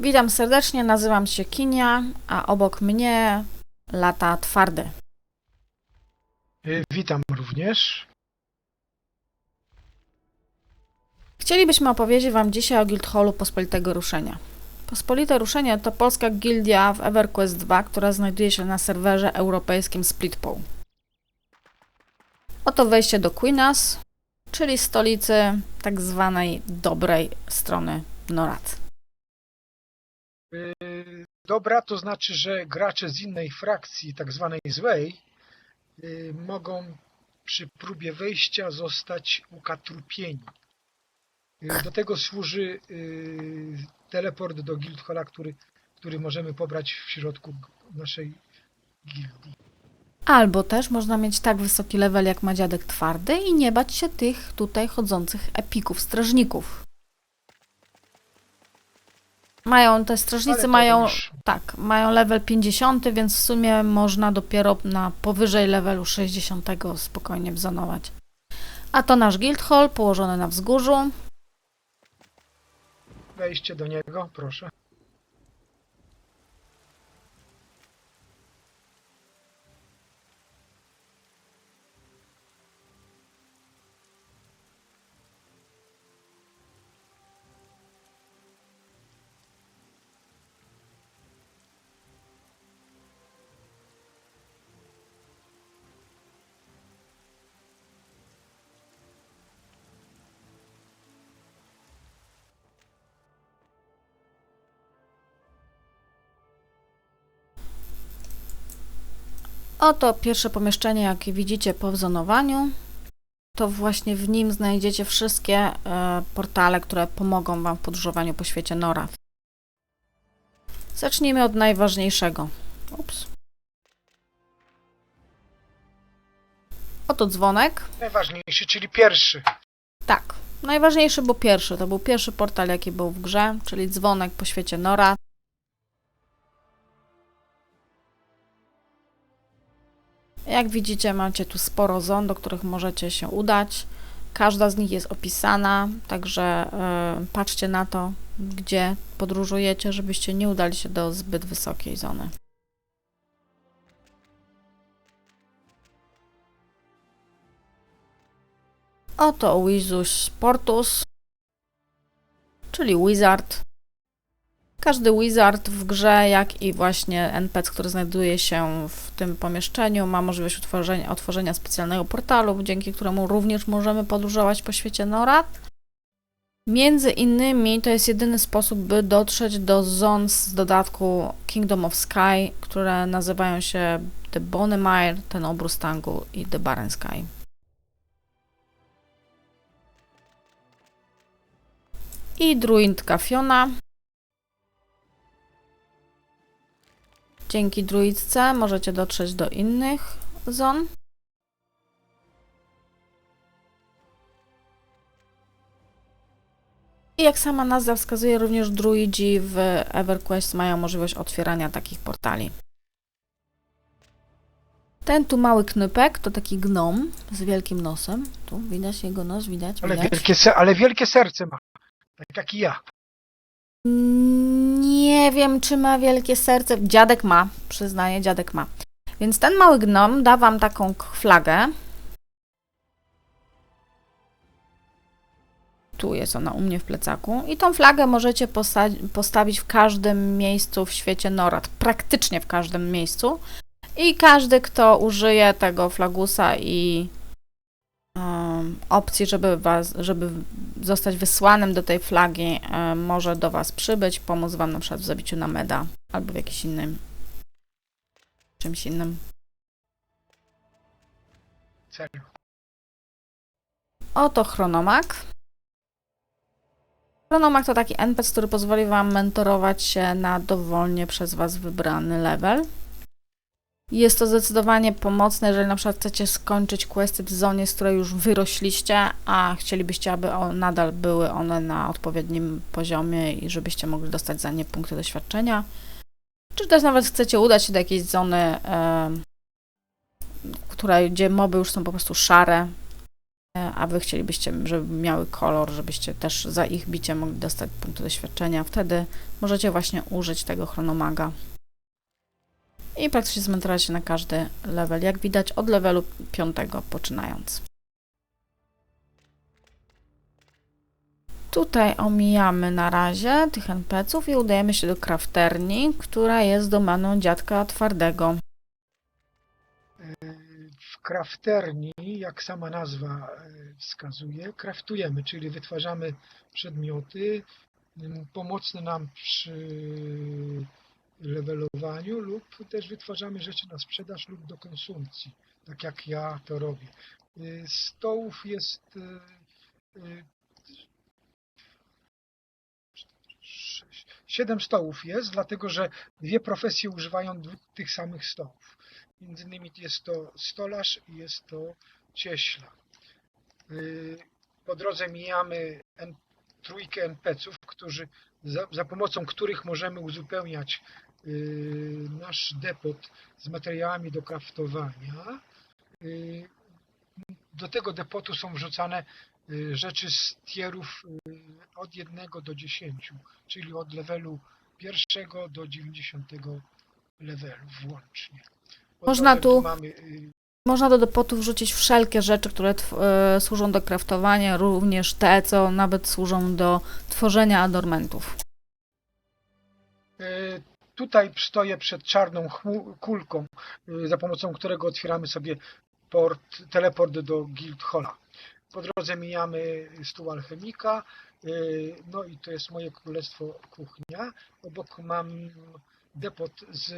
Witam serdecznie, nazywam się Kinia, a obok mnie lata twarde. Y, Witam również. Chcielibyśmy opowiedzieć Wam dzisiaj o Guildhallu Pospolitego Ruszenia. Pospolite Ruszenie to polska gildia w EverQuest 2, która znajduje się na serwerze europejskim Splitpool. Oto wejście do Queenas, czyli stolicy tak zwanej dobrej strony Norad. Y, Dobra, to znaczy, że gracze z innej frakcji, tak zwanej złej, y, mogą przy próbie wejścia zostać ukatrupieni. Y, Do tego służy teleport do Guildhalla, który, który możemy pobrać w środku naszej gildii. Albo też można mieć tak wysoki level jak ma dziadek twardy i nie bać się tych tutaj chodzących epików, strażników. Mają, te strażnicy mają, już tak, mają level 50, więc w sumie można dopiero na powyżej levelu 60 spokojnie wzonować. A to nasz guild hall położony na wzgórzu. Wejście do niego, proszę. Oto pierwsze pomieszczenie, jakie widzicie po wzonowaniu. To właśnie w nim znajdziecie wszystkie e, portale, które pomogą Wam w podróżowaniu po świecie Nora. Zacznijmy od najważniejszego. Ups. Oto dzwonek. Najważniejszy, czyli pierwszy. Tak, najważniejszy był pierwszy. To był pierwszy portal, jaki był w grze, czyli dzwonek po świecie Nora. Jak widzicie, macie tu sporo zon, do których możecie się udać. Każda z nich jest opisana, także y, patrzcie na to, gdzie podróżujecie, żebyście nie udali się do zbyt wysokiej zony. Oto Wizus Portus, czyli Wizard. Każdy Wizard w grze, jak i właśnie NPC, który znajduje się w tym pomieszczeniu, ma możliwość utworzenia, otworzenia specjalnego portalu, dzięki któremu również możemy podróżować po świecie Norad. Między innymi to jest jedyny sposób, by dotrzeć do zon z dodatku Kingdom of Sky, które nazywają się The Bonnemire, ten obrus Tangu i The Barren Sky. i druidka Fiona. Dzięki druidce możecie dotrzeć do innych zon. I jak sama nazwa wskazuje, również druidzi w EverQuest mają możliwość otwierania takich portali. Ten tu mały knypek to taki gnom z wielkim nosem. Tu widać jego nos, widać, Ale widać. wielkie, ale wielkie serce ma. Tak jak i ja. Nie wiem, czy ma wielkie serce. Dziadek ma, przyznaję, dziadek ma. Więc ten mały gnom da wam taką flagę. Tu jest ona u mnie w plecaku. I tą flagę możecie postawić w każdym miejscu w świecie Norad. Praktycznie w każdym miejscu. I każdy, kto użyje tego flagusa i opcji, żeby, was, żeby zostać wysłanym do tej flagi, e, może do Was przybyć, pomóc Wam na przykład w zabiciu na meda albo w jakimś innym czymś innym. Oto Chronomak. Chronomak to taki NPC, który pozwoli Wam mentorować się na dowolnie przez Was wybrany level. Jest to zdecydowanie pomocne, jeżeli na przykład chcecie skończyć questy w zonie, z której już wyrośliście, a chcielibyście, aby o, nadal były one na odpowiednim poziomie i żebyście mogli dostać za nie punkty doświadczenia. Czy też nawet chcecie udać się do jakiejś zony, e, której, gdzie moby już są po prostu szare, a wy chcielibyście, żeby miały kolor, żebyście też za ich bicie mogli dostać punkty doświadczenia, wtedy możecie właśnie użyć tego chronomaga. I praktycznie zmentować się na każdy level, jak widać od levelu 5 poczynając. Tutaj omijamy na razie tych NPC-ów i udajemy się do krafterni, która jest domeną dziadka twardego. W krafterni, jak sama nazwa e, wskazuje, kraftujemy, czyli wytwarzamy przedmioty pomocne nam przy levelowaniu lub też wytwarzamy rzeczy na sprzedaż lub do konsumpcji, tak jak ja to robię. Y, Stołów jest y, y, sześć- siedem stołów jest, dlatego że dwie profesje używają tych samych stołów. Między innymi jest to stolarz i jest to cieśla. Y, Po drodze mijamy trójkę NPC-ów, którzy, za, za pomocą których możemy uzupełniać y, nasz depot z materiałami do kraftowania. Y, Do tego depotu są wrzucane y, rzeczy z tierów y, od 1 do 10, czyli od levelu pierwszego do 90 levelu włącznie. Po Można tu- mamy y, Można do depotu wrzucić wszelkie rzeczy, które służą do kraftowania, również te, co nawet służą do tworzenia adormentów. E, Tutaj stoję przed czarną kulką, e, za pomocą którego otwieramy sobie port, teleport do Guild Halla. Po drodze mijamy stół alchemika, e, no i to jest moje królestwo kuchnia. Obok mam depot z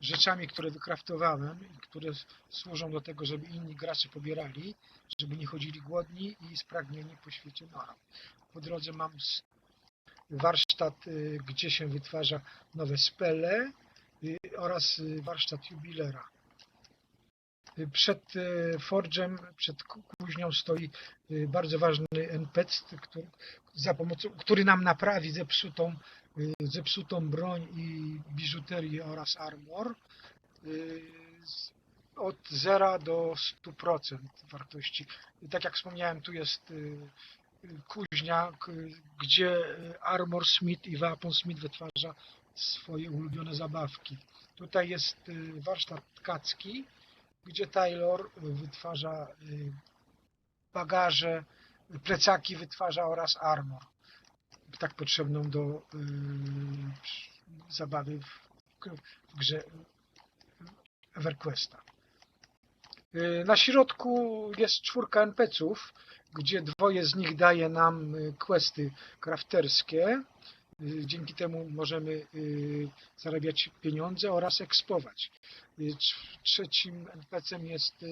rzeczami, które wykraftowałem i które służą do tego, żeby inni gracze pobierali, żeby nie chodzili głodni i spragnieni po świecie Nora. Po drodze mam warsztat, y, gdzie się wytwarza nowe spele y, oraz y, warsztat jubilera. Przed Forge'em, przed ku- kuźnią stoi bardzo ważny NPC, który, za pomocą, który nam naprawi zepsutą, zepsutą broń i biżuterię oraz armor od 0 do 100% wartości. Tak jak wspomniałem, tu jest kuźnia, gdzie y, Armor Smith i Weapon Smith wytwarza swoje ulubione zabawki. Tutaj jest y, warsztat tkacki, gdzie Taylor y, wytwarza bagaże, plecaki wytwarza oraz armor. Tak potrzebną do zabawy w, grze EverQuesta. Na środku jest czwórka NPC-ów, gdzie dwoje z nich daje nam y, questy crafterskie. Y, Dzięki temu możemy y, zarabiać pieniądze oraz ekspować. Trz- Trzecim NPC-em jest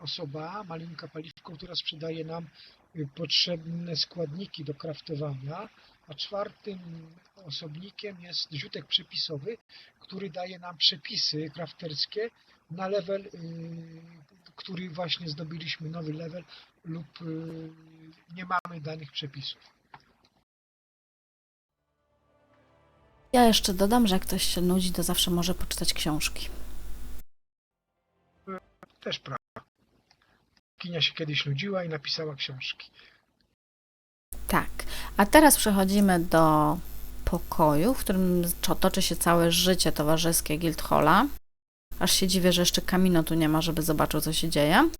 osoba, malinka paliwką, która sprzedaje nam potrzebne składniki do kraftowania, a czwartym osobnikiem jest ziutek przepisowy, który daje nam przepisy crafterskie na level, y, który właśnie zdobyliśmy, nowy level lub y, nie mamy danych przepisów. Ja jeszcze dodam, że jak ktoś się nudzi, to zawsze może poczytać książki. Też prawda. Kinia się kiedyś nudziła i napisała książki. Tak. A teraz przechodzimy do pokoju, w którym toczy się całe życie towarzyskie Guildhalla. Aż się dziwię, że jeszcze Kamino tu nie ma, żeby zobaczył, co się dzieje.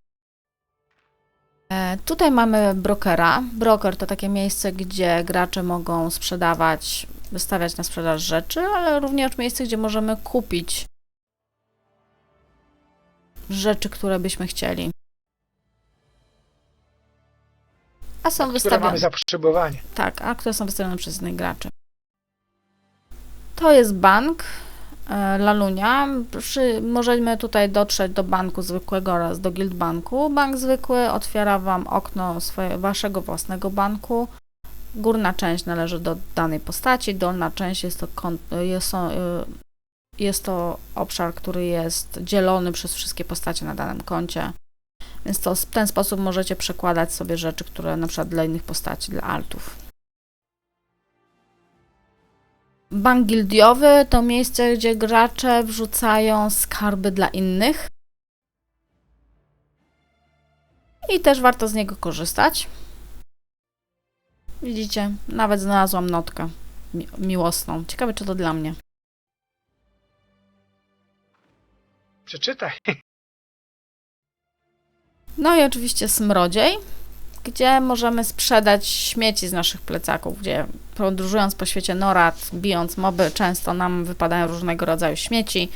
E, Tutaj mamy brokera. Broker to takie miejsce, gdzie gracze mogą sprzedawać, wystawiać na sprzedaż rzeczy, ale również miejsce, gdzie możemy kupić rzeczy, które byśmy chcieli. A są wystawione. mamy zapotrzebowanie. Tak, a które są wystawione przez innych graczy. To jest bank Lalunia. Przy, możemy tutaj dotrzeć do banku zwykłego oraz do guild banku. Bank zwykły otwiera Wam okno swoje, Waszego własnego banku. Górna część należy do danej postaci, dolna część jest to, jest, y, jest to obszar, który jest dzielony przez wszystkie postacie na danym koncie. Więc to w ten sposób możecie przekładać sobie rzeczy, które na przykład dla innych postaci, dla altów. Bank gildiowy to miejsce, gdzie gracze wrzucają skarby dla innych. i też warto z niego korzystać. Widzicie, nawet znalazłam notkę mi- miłosną. Ciekawe, czy to dla mnie. Przeczytaj. No i oczywiście smrodziej, gdzie możemy sprzedać śmieci z naszych plecaków, gdzie podróżując po świecie Norad, bijąc moby, często nam wypadają różnego rodzaju śmieci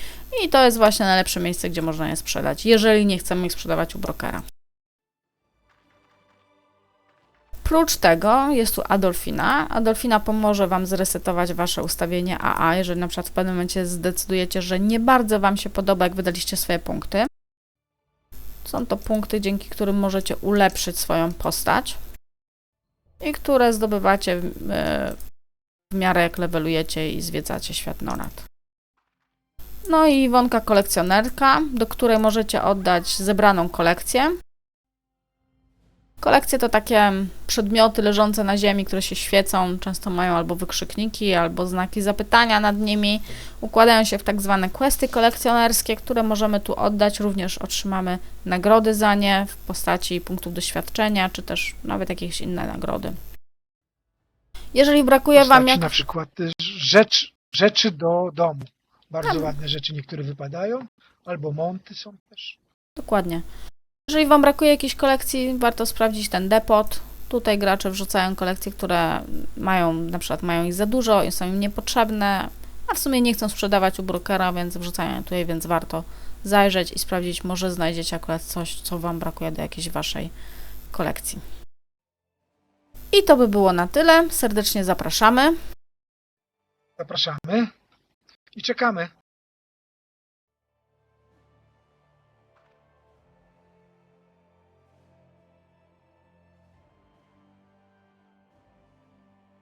i to jest właśnie najlepsze miejsce, gdzie można je sprzedać, jeżeli nie chcemy ich sprzedawać u brokera. Prócz tego jest tu Adolfina. Adolfina pomoże Wam zresetować Wasze ustawienie AA, jeżeli na przykład w pewnym momencie zdecydujecie, że nie bardzo Wam się podoba, jak wydaliście swoje punkty. Są to punkty, dzięki którym możecie ulepszyć swoją postać i które zdobywacie w, e, w miarę jak levelujecie i zwiedzacie świat Norad. No i Iwonka kolekcjonerka, do której możecie oddać zebraną kolekcję. Kolekcje to takie przedmioty leżące na ziemi, które się świecą, często mają albo wykrzykniki, albo znaki zapytania nad nimi. Układają się w tak zwane questy kolekcjonerskie, które możemy tu oddać. Również otrzymamy nagrody za nie w postaci punktów doświadczenia, czy też nawet jakieś inne nagrody. Jeżeli brakuje Wam jak... na przykład y, rzecz, rzeczy do domu. Bardzo Tam. ładne rzeczy niektóre wypadają. Albo monty są też. Dokładnie. Jeżeli Wam brakuje jakiejś kolekcji, warto sprawdzić ten depot. Tutaj gracze wrzucają kolekcje, które mają, na przykład mają ich za dużo są im niepotrzebne, a w sumie nie chcą sprzedawać u brokera, więc wrzucają tutaj, więc warto zajrzeć i sprawdzić, może znajdziecie akurat coś, co Wam brakuje do jakiejś Waszej kolekcji. I to by było na tyle. Serdecznie zapraszamy. Zapraszamy i czekamy.